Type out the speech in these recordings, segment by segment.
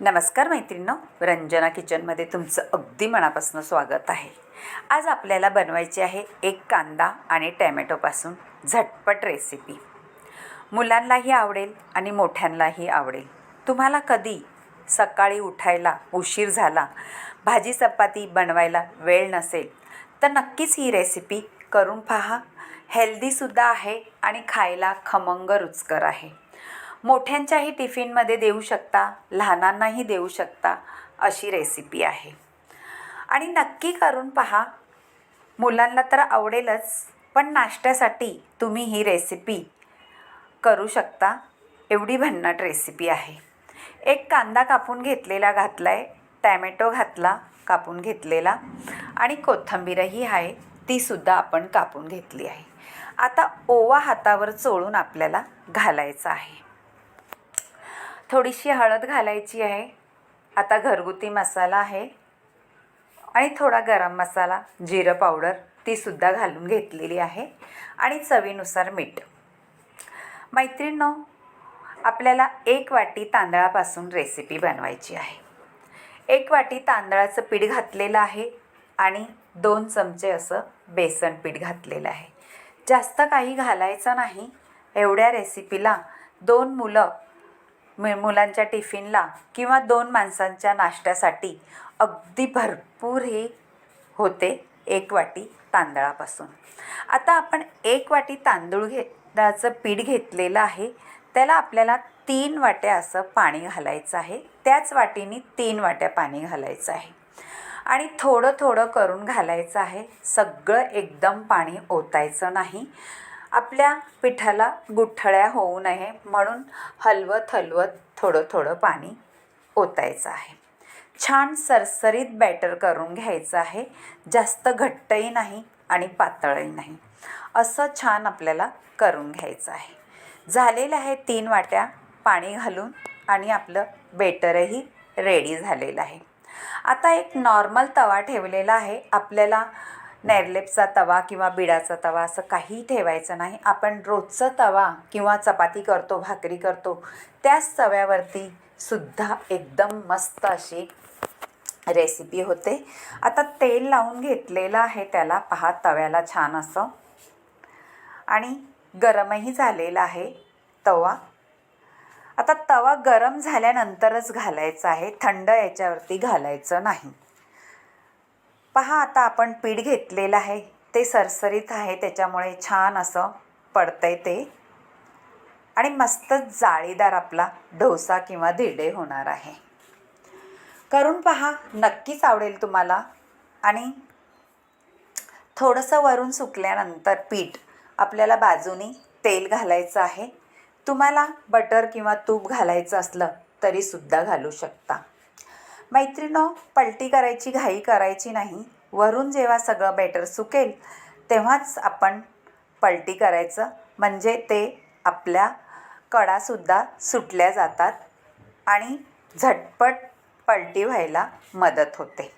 नमस्कार मैत्रिणींनो रंजना किचनमध्ये तुमचं अगदी मनापासून स्वागत आहे. आज आपल्याला बनवायची आहे एक कांदा आणि टॅमॅटोपासून झटपट रेसिपी. मुलांनाही आवडेल आणि मोठ्यांनाही आवडेल. तुम्हाला कधी सकाळी उठायला उशीर झाला भाजी चपाती बनवायला वेळ नसेल तर नक्कीच ही रेसिपी करून पहा. हेल्दीसुद्धा आहे आणि खायला खमंग रुचकर आहे. मोठ्यांच्याही टिफिनमध्ये देऊ शकता लहानांनाही देऊ शकता अशी रेसिपी आहे. आणि नक्की करून पहा मुलांना तर आवडेलच पण नाश्त्यासाठी तुम्ही ही रेसिपी करू शकता एवढी भन्नाट रेसिपी आहे. एक कांदा कापून घेतलेला घातला आहे टॅमॅटो घातला कापून घेतलेला आणि कोथिंबीरही आहे तीसुद्धा आपण कापून घेतली आहे. आता ओवा हातावर चोळून आपल्याला घालायचा आहे. थोडीशी हळद घालायची आहे. आता घरगुती मसाला आहे. आणि थोडा गरम मसाला जिरं पावडर तीसुद्धा घालून घेतलेली आहे. आणि चवीनुसार मीठ. मैत्रिणींनो आपल्याला एक वाटी तांदळापासून रेसिपी बनवायची आहे. एक वाटी तांदळाचं पीठ घातलेलं आहे आणि दोन चमचे असं बेसन पीठ घातलेलं आहे. जास्त काही घालायचं नाही. एवढ्या रेसिपीला दोन मुलं मुलांच्या टिफिनला किंवा दोन माणसांच्या नाश्त्यासाठी अगदी भरपूर हे होते एक वाटी तांदळापासून. आता आपण एक वाटी तांदूळ घेताचं पीठ घेतलेलं आहे त्याला आपल्याला तीन वाट्या असं पाणी घालायचं आहे त्याच वाटीने तीन वाट्या पाणी घालायचं आहे. आणि थोडं थोडं करून घालायचं आहे सगळं एकदम पाणी ओतायचं नाही. आपल्या पिठाला गुठळ्या होऊ नये म्हणून हलवत हलवत थोडं थोडं पाणी ओतायचं आहे. छान सरसरीत बॅटर करून घ्यायचं आहे. जास्त घट्टही नाही आणि पातळही नाही. असं छान आपल्याला करून घ्यायचं आहे. झालेलं आहे तीन वाट्या पाणी घालून आणि आपलं बेटरही रेडी झालेलं आहे. आता एक नॉर्मल तवा ठेवलेला आहे. आपल्याला नेरलेपचा तवा किंवा बिडाचा तवा असं काही ठेवायचं नाही. आपण रोजचा तवा किंवा चपाती करतो भाकरी करतो त्याच तव्यावरती सुद्धा एकदम मस्त अशी रेसिपी होते. आता तेल लावून घेतलेलं आहे त्याला. पहा तव्याला छान असं. आणि गरमही झालेला आहे तवा. आता तवा गरम झाल्यानंतरच घालायचा आहे. थंड याच्यावरती घालायचं नाही. पहा आता आपण पीठ घेतलेलं आहे. ते सरसरीत आहे त्याच्यामुळे छान असं पडतंय ते. आणि मस्त जाळीदार आपला डोसा किंवा धिडे होणार आहे. करून पहा नक्कीच आवडेल तुम्हाला. आणि थोडंसं वरून सुकल्यानंतर पीठ आपल्याला बाजूनी तेल घालायचं आहे. तुम्हाला बटर किंवा तूप घालायचं असलं तरीसुद्धा घालू शकता. मैत्रिणो पलटी करायची घाई करायची नाही. वरून जेव्हा सगळं बॅटर सुकेल तेव्हाच आपण पलटी करायचं. म्हणजे ते आपल्या कडासुद्धा सुटल्या जातात आणि झटपट पलटी व्हायला मदत होते.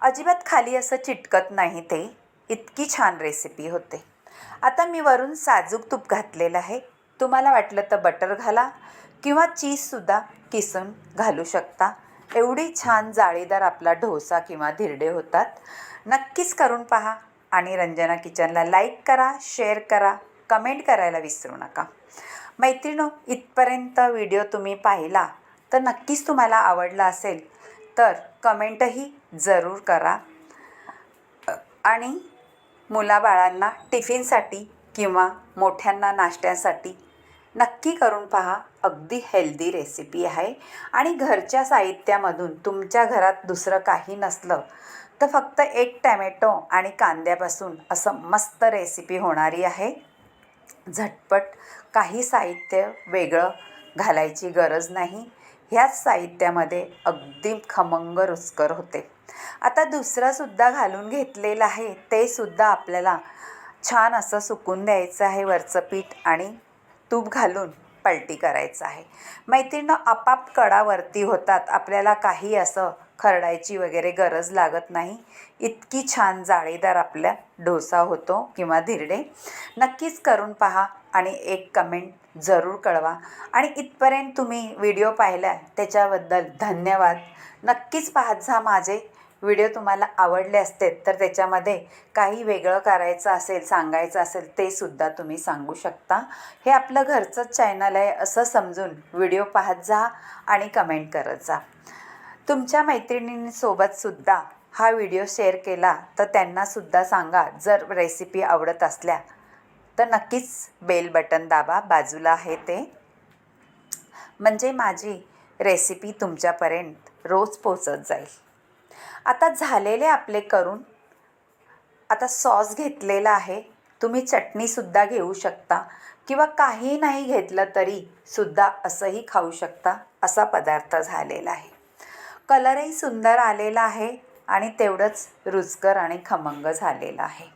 अजिबात खाली असं चिटकत नाही ते. इतकी छान रेसिपी होते. आता मी वरून साजूक तूप घातलेलं आहे. तुम्हाला वाटलं तर बटर घाला किंवा चीजसुद्धा किसून घालू शकता. एवढी छान जाळीदार आपला डोसा किंवा धिरडे होतात. नक्कीच करून पहा आणि रंजना किचनला लाईक करा शेअर करा कमेंट करायला विसरू नका. मैत्रिणो इथपर्यंत व्हिडिओ तुम्ही पाहिला तर नक्कीच तुम्हाला आवडला असेल तर कमेंटही जरूर करा. आणि मुलाबाळांना टिफिनसाठी किंवा मोठ्यांना नाश्त्यासाठी नक्की करून पहा. अगदी हेल्दी रेसिपी आहे. आणि घरच्या साहित्यामधून तुमच्या घरात दुसरं काही नसलं तर फक्त एक टॅमॅटो आणि कांद्यापासून असं मस्त रेसिपी होणारी आहे. झटपट काही साहित्य वेगळं घालायची गरज नाही. ह्याच साहित्यामध्ये अगदी खमंग रुचकर होते. आता दुसरंसुद्धा घालून घेतलेलं आहे. ते सुद्धा आपल्याला छान असं सुकून द्यायचं आहे वरचं पीठ आणि तूप घालून पलटी करायचं आहे. मैत्रिणं आपाप कडावरती होतात. आपल्याला काही असं खरडायची वगैरे गरज लागत नाही. इतकी छान जाळीदार आपल्या डोसा होतो किंवा धिरडे. नक्कीच करून पहा आणि एक कमेंट जरूर कळवा. आणि इथपर्यंत तुम्ही व्हिडिओ पाहिला त्याच्याबद्दल धन्यवाद. नक्कीच पाहत जा माझे व्हिडिओ तुम्हाला आवडले असते तर त्याच्यामध्ये काही वेगळं करायचं असेल सांगायचं असेल ते सुद्धा तुम्ही सांगू शकता. हे आपलं घरचंच चॅनल आहे असं समजून व्हिडिओ पाहत जा आणि कमेंट करत जा. तुमच्या मैत्रिणींसोबतसुद्धा हा व्हिडिओ शेअर केला तर त्यांनासुद्धा सांगा जर रेसिपी आवडत असल्या तर नक्कीच बेल बटन दाबा बाजूला आहे ते. म्हणजे माझी रेसिपी तुमच्यापर्यंत रोज पोचत जाईल. आता झालेले आपले करून आता सॉस घेतलेला आहे तुम्ही चटणीसुद्धा घेऊ शकता किंवा काही नाही घेतलं तरी सुद्धा असंही खाऊ शकता असा पदार्थ झालेला आहे. कलरही सुंदर आलेला आहे आणि तेवढंच रुचकर आणि खमंग झालेलं आहे.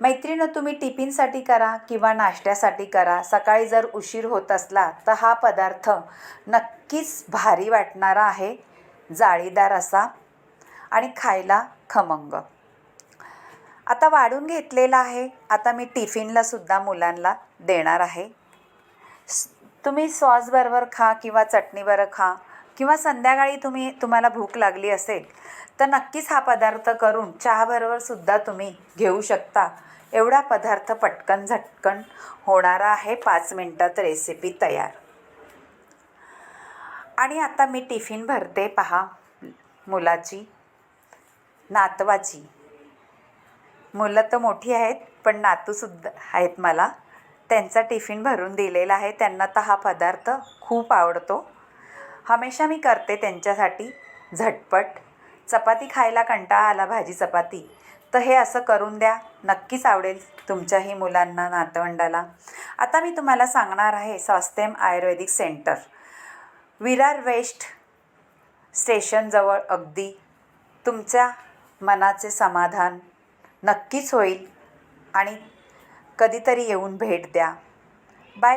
मैत्रिणं तुम्ही टिफिनसाठी करा किंवा नाश्त्यासाठी करा. सकाळी जर उशीर होत असला तर हा पदार्थ नक्कीच भारी वाटणारा आहे जाळीदार असा. आणि खायला खमंग. आता वाढून घेतलेला आहे. आता मी टिफिनला सुद्धा मुलांना देणार आहे. तुम्ही सॉसबरोबर खा किंवा चटणीबरोबर खा किंवा संध्याकाळी तुम्ही तुम्हाला भूक लागली असेल तर नक्कीच हा पदार्थ करून चहाबरोबर सुद्धा तुम्ही घेऊ शकता. एवढा पदार्थ पटकन झटकन होणारा आहे. पाच मिनटात रेसिपी तयार. आणि आता मी टिफिन भरते पहा मुलाची. नातवाची. मुलं तर मोठी आहेत पण नातूसुद्धा आहेत मला. त्यांचा टिफिन भरून दिलेला आहे. त्यांना तर हा पदार्थ खूप आवडतो. हमेशा मी करते त्यांच्यासाठी. झटपट. चपाती खायला कंटाळा आला भाजी चपाती. तर हे असं करून द्या. नक्कीच आवडेल तुमच्याही मुलांना नातवंडाला. आता मी तुम्हाला सांगणार आहे स्वास्थ्यम आयुर्वेदिक सेंटर. विरार वेस्ट स्टेशनजवळ अगदी तुमच्या मनाचे समाधान नक्कीच होईल आणि कधीतरी येऊन भेट द्या. बाय